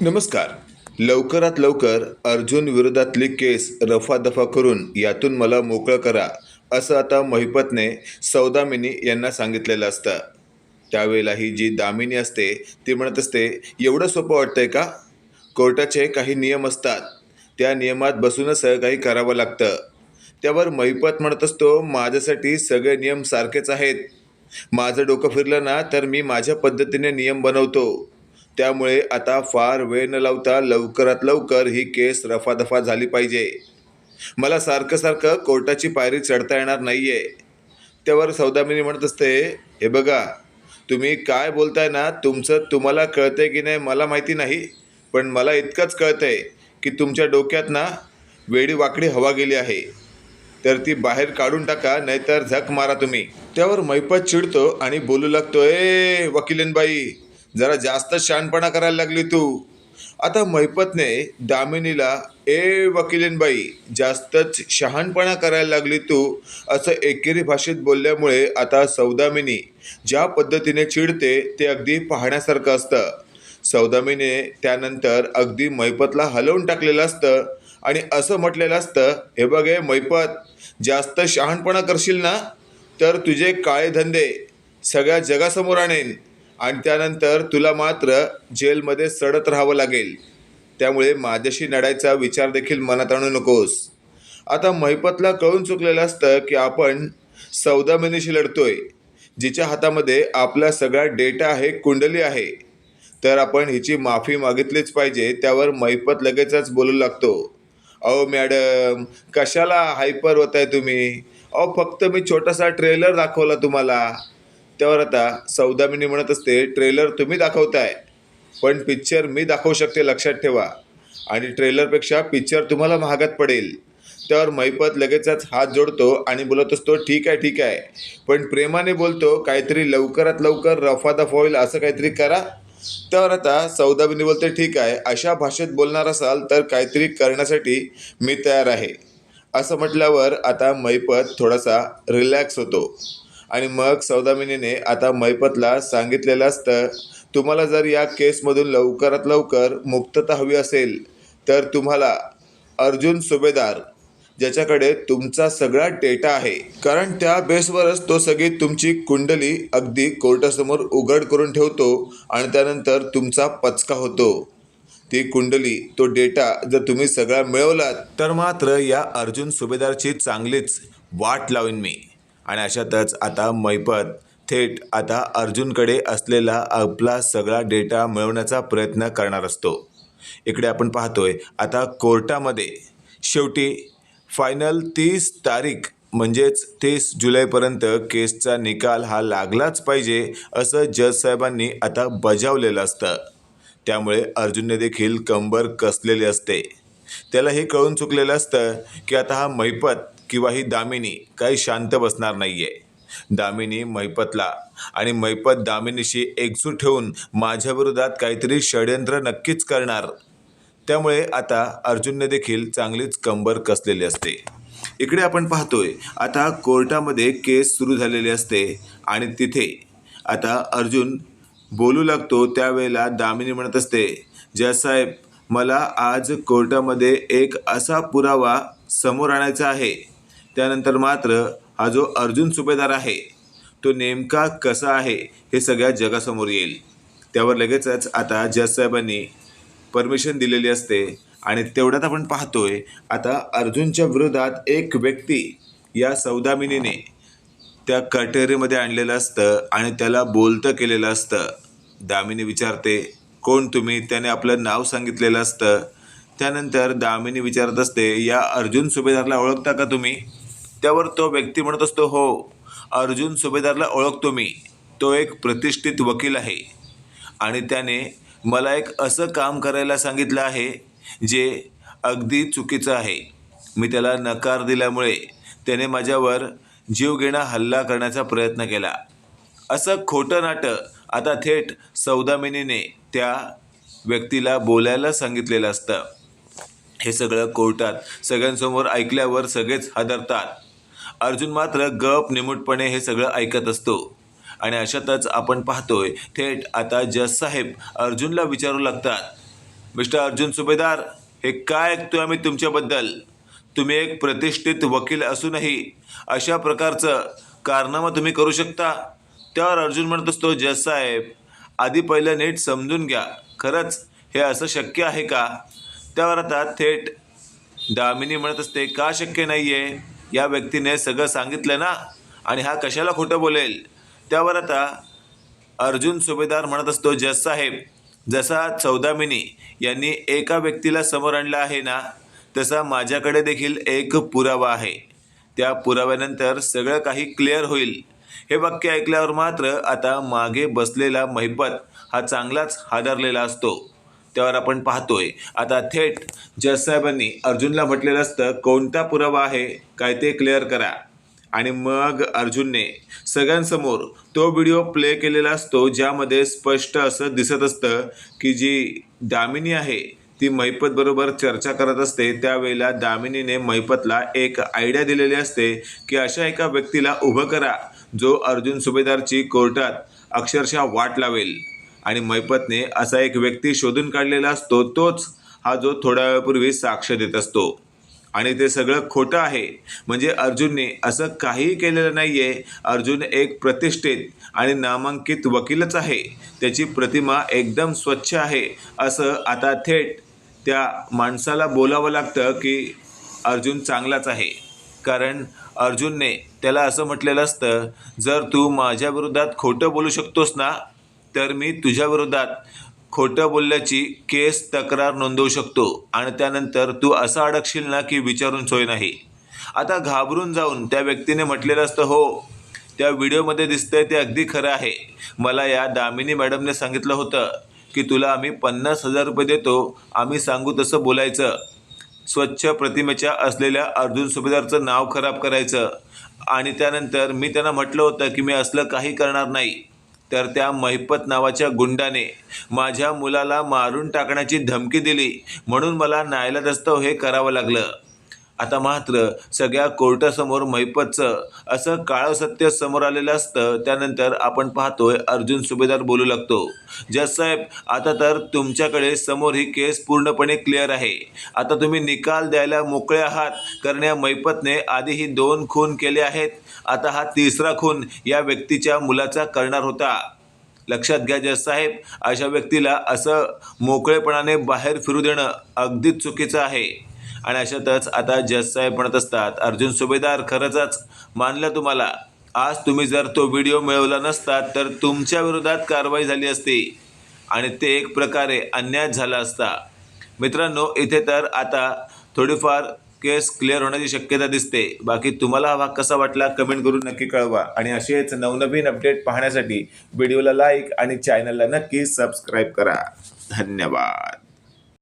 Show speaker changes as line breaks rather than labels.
नमस्कार. लवकरात लवकर अर्जुन विरोधातली केस रफादफा करून यातून मला मोकळं करा असं आता महिपतने सौदामिनी यांना सांगितलेलं असतं. त्यावेळेला ही जी दामिनी असते ती म्हणत असते एवढं सोपं वाटतंय का? कोर्टाचे काही नियम असतात. त्या नियमात बसूनच काही करावं लागतं. त्यावर महिपत म्हणत असतो माझ्यासाठी सगळे नियम सारखेच आहेत. माझं डोकं फिरलं ना तर मी माझ्या पद्धतीने नियम बनवतो. त्यामुळे आता फार वेळ न लावता लवकरात लवकर ही केस रफादफा झाली पाहिजे. मला सारखं सारखं कोर्टाची पायरी चढता येणार नाही आहे त्यावर सौदामिनी म्हणत असते हे बघा तुम्ही काय बोलताय ना तुमचं तुम्हाला कळतंय की नाही मला माहिती नाही. पण मला इतकंच कळतंय की तुमच्या डोक्यात ना वेडी वाकडी हवा गेली आहे. तर ती बाहेर काढून टाका नाहीतर झक मारा तुम्ही. त्यावर मैपत चिडतो आणि बोलू लागतो ए वकिलीनबाई जरा जास्त शहाणपणा करायला लागली तू. आता मैपतने दामिनीला ए वकिलीनबाई जास्तच शहाणपणा करायला लागली तू असं एकेरी भाषेत बोलल्यामुळे आता सौदामिनी ज्या पद्धतीने चिडते ते अगदी पाहण्यासारखं असतं. सौदामिनीने त्यानंतर अगदी मैपतला हलवून टाकलेलं असतं आणि असं म्हटलेलं असतं हे बघ हे मैपत जास्त शहाणपणा करशील ना तर तुझे काळे धंदे सगळ्या जगासमोर आणेन. आणि त्यानंतर तुला मात्र जेलमध्ये सडत राहावं लागेल. त्यामुळे माझ्याशी लढायचा विचार देखील मनात आणू नकोस. आता महिपतला कळून चुकलेलं असतं की आपण सौदामिनीशी लढतोय जिच्या हातामध्ये आपला सगळा डेटा आहे कुंडली आहे. तर आपण हिची माफी मागितलीच पाहिजे त्यावर महिपत लगेचच बोलू लागतो. अहो मॅडम कशाला हायपर होत आहे तुम्ही? अहो फक्त मी छोटासा ट्रेलर दाखवला तुम्हाला. त्यावर आता सौदामिनी म्हणत असते ट्रेलर तुम्ही दाखवताय पण पिक्चर मी दाखवू शकते लक्षात ठेवा. आणि ट्रेलरपेक्षा पिक्चर तुम्हाला महागात पडेल. त्यावर मैपत लगेचच हात जोडतो आणि बोलत असतो ठीक आहे ठीक आहे. पण प्रेमाने बोलतो काहीतरी लवकरात लवकर रफादफ होईल असं काहीतरी करा. तर आता सौदामिनी बोलते ठीक आहे अशा भाषेत बोलणार असाल तर काहीतरी करण्यासाठी मी तयार आहे. असं म्हटल्यावर आता मैपत थोडासा रिलॅक्स होतो. आणि मग सौदामिनीने आता मैपतला सांगितलेलं असतं तुम्हाला जर या केसमधून लवकरात लवकर मुक्तता हवी असेल तर तुम्हाला अर्जुन सुभेदार ज्याच्याकडे तुमचा सगळा डेटा आहे. कारण त्या बेसवरच तो सगळी तुमची कुंडली अगदी कोर्टासमोर उघड करून ठेवतो आणि त्यानंतर तुमचा पचका होतो. ती कुंडली तो डेटा जर तुम्ही सगळा मिळवलात तर मात्र या अर्जुन सुभेदारची चांगलीच वाट लावीन मी. आणि अशातच आता मैपत थेट आता अर्जुनकडे असलेला आपला सगळा डेटा मिळवण्याचा प्रयत्न करणार असतो. इकडे आपण पाहतोय आता कोर्टामध्ये शेवटी फायनल तीस तारीख म्हणजेच तीस जुलैपर्यंत केसचा निकाल हा लागलाच पाहिजे असं जज साहेबांनी आता बजावलेलं असतं. त्यामुळे अर्जुनने देखील कंबर कसलेली असते. त्याला हे कळून चुकलेलं असतं की आता हा मैपत किंवा ही दामिनी काही शांत बसणार नाही आहे दामिनी मैपतला आणि मैपत दामिनीशी एकजूट ठेवून माझ्या विरोधात काहीतरी षडयंत्र नक्कीच करणार. त्यामुळे आता अर्जुनने देखील चांगलीच कंबर कसलेली असते. इकडे आपण पाहतोय आता कोर्टामध्ये केस सुरू झालेली असते आणि तिथे आता अर्जुन बोलू लागतो त्यावेळेला दामिनी म्हणत असते जयसाहेब मला आज कोर्टामध्ये एक असा पुरावा समोर आणायचा आहे. त्यानंतर मात्र हा जो अर्जुन सुभेदार आहे तो नेमका कसा आहे हे सगळ्या जगासमोर येईल. त्यावर लगेचच आता जजसाहेबांनी परमिशन दिलेली असते आणि तेवढ्यात आपण पाहतोय आता अर्जुनच्या विरोधात एक व्यक्ती या सौदामिनीने त्या कटेरीमध्ये आणलेलं असतं आणि त्याला बोलतं केलेलं असतं. दामिनी विचारते कोण तुम्ही? त्याने आपलं नाव सांगितलेलं असतं. त्यानंतर दामिनी विचारत असते या अर्जुन सुभेदारला ओळखता का तुम्ही? त्यावर तो व्यक्ती म्हणत असतो हो अर्जुन सुभेदारला ओळखतो मी. तो एक प्रतिष्ठित वकील आहे. आणि त्याने मला एक असं काम करायला सांगितलं आहे जे अगदी चुकीचं आहे. मी त्याला नकार दिल्यामुळे त्याने माझ्यावर जीवघेणा हल्ला करण्याचा प्रयत्न केला. असं खोटं नाटं आता थेट सौदामिनीने त्या व्यक्तीला बोलायला सांगितलेलं असतं. हे सगळं कोर्टात सगळ्यांसमोर ऐकल्यावर सगळेच हादरतात. अर्जुन मात्र गप निमूटपणे हे सगळं ऐकत असतो. आणि अशातच आपण पाहतोय थेट आता जज साहेब अर्जुनला विचारू लागतात. मिस्टर अर्जुन सुभेदार हे काय ऐकतोय आम्ही तुमच्याबद्दल? तुम्ही एक प्रतिष्ठित वकील असूनही अशा प्रकारचं कारनामा तुम्ही करू शकता? त्यावर अर्जुन म्हणत असतो जज साहेब आधी पहिलं नीट समजून घ्या. खरंच हे असं शक्य आहे का? त्यावर आता थेट दामिनी म्हणत असते का शक्य नाही आहे या व्यक्तीने सगळं सांगितलं ना? आणि हा कशाला खोटं बोलेल? त्यावर आता अर्जुन सुभेदार म्हणत असतो जज साहेब जसा चौदामिनी यांनी एका व्यक्तीला समोर आणला आहे ना तसा माझ्याकडे देखील एक पुरावा आहे. त्या पुराव्यानंतर सगळं काही क्लिअर होईल. हे वाक्य ऐकल्यावर मात्र आता मागे बसलेला महिपत हा चांगलाच हादरलेला असतो. त्यावर आपण पाहतोय. आता थेट जजसाहेबांनी अर्जुनला म्हटलेलं असतं कोणता पुरावा आहे? काय ते क्लिअर करा. आणि मग अर्जुनने सगळ्यांसमोर तो व्हिडिओ प्ले केलेला असतो ज्यामध्ये स्पष्ट असं दिसत असतं की जी दामिनी आहे ती महिपतबरोबर चर्चा करत असते. त्यावेळेला दामिनीने महिपतला एक आयडिया दिलेली असते की अशा एका व्यक्तीला उभं करा जो अर्जुन सुभेदारची कोर्टात अक्षरशः वाट लावेल. आणि मैपतने असा एक व्यक्ती शोधून काढलेला असतो तोच हा जो थोड्या वेळापूर्वी साक्ष देत असतो. आणि ते सगळं खोटं आहे. म्हणजे अर्जुनने असं काहीही केलेलं नाही आहे अर्जुन एक प्रतिष्ठित आणि नामांकित वकीलच आहे. त्याची प्रतिमा एकदम स्वच्छ आहे. असं आता थेट त्या माणसाला बोलावं लागतं की अर्जुन चांगलाच आहे. कारण अर्जुनने त्याला असं म्हटलेलं असतं जर तू माझ्या विरोधात खोटं बोलू शकतोस ना तर मी तुझ्या विरोधात खोटं बोलल्याची केस तक्रार नोंदवू शकतो आणि त्यानंतर तू असं अडकशील ना की विचारून सोय नाही. आता घाबरून जाऊन त्या व्यक्तीने म्हटलेलं असतं हो त्या व्हिडिओमध्ये दिसतंय ते अगदी खरं आहे. मला या दामिनी मॅडमने सांगितलं होतं की तुला आम्ही पन्नास हजार रुपये देतो आम्ही सांगू तसं बोलायचं. स्वच्छ प्रतिमेच्या असलेल्या अर्जुन सुभेदारचं नाव खराब करायचं. आणि त्यानंतर मी त्यांना म्हटलं होतं की मी असलं काही करणार नाही. तर त्या महिपत नावाच्या गुंडाने माझ्या मुलाला मारून टाकण्याची धमकी दिली. म्हणून मला न्यायालयास्तव हे करावं लागलं. आता मात्र सगळ्या कोर्टासमोर मैपतचं असं काळं सत्य समोर आलेलं असतं त्यानंतर आपण पाहतोय अर्जुन सुभेदार बोलू लागतो. जज साहेब आता तर तुमच्याकडे समोर ही केस पूर्णपणे क्लिअर आहे. आता तुम्ही निकाल द्यायला मोकळे आहात कारण या मैपतने आधी ही दोन खून केले आहेत आता हा तिसरा खून या व्यक्तीच्या मुलाचा करणार होता. लक्षात घ्या जज साहेब अशा व्यक्तीला असं मोकळेपणाने बाहेर फिरू देणं अगदीच चुकीचं आहे. आणि अशातच आता जज म्हणत असतात अर्जुन सुभेदार खरंच मानलं तुम्हाला? आज तुम्ही जर तो व्हिडिओ मिळवला नसता तर तुमच्या विरोधात कारवाई झाली असती. आणि ते एक प्रकारे अन्याय झाला असता. मित्रांनो इथे तर आता थोडीफार केस क्लिअर होण्याची शक्यता दिसते. बाकी तुम्हाला हा भाग कसा वाटला कमेंट करून नक्की कळवा. आणि असेच नवनवीन अपडेट पाहण्यासाठी व्हिडिओला लाईक आणि चॅनलला नक्की सबस्क्राईब करा. धन्यवाद.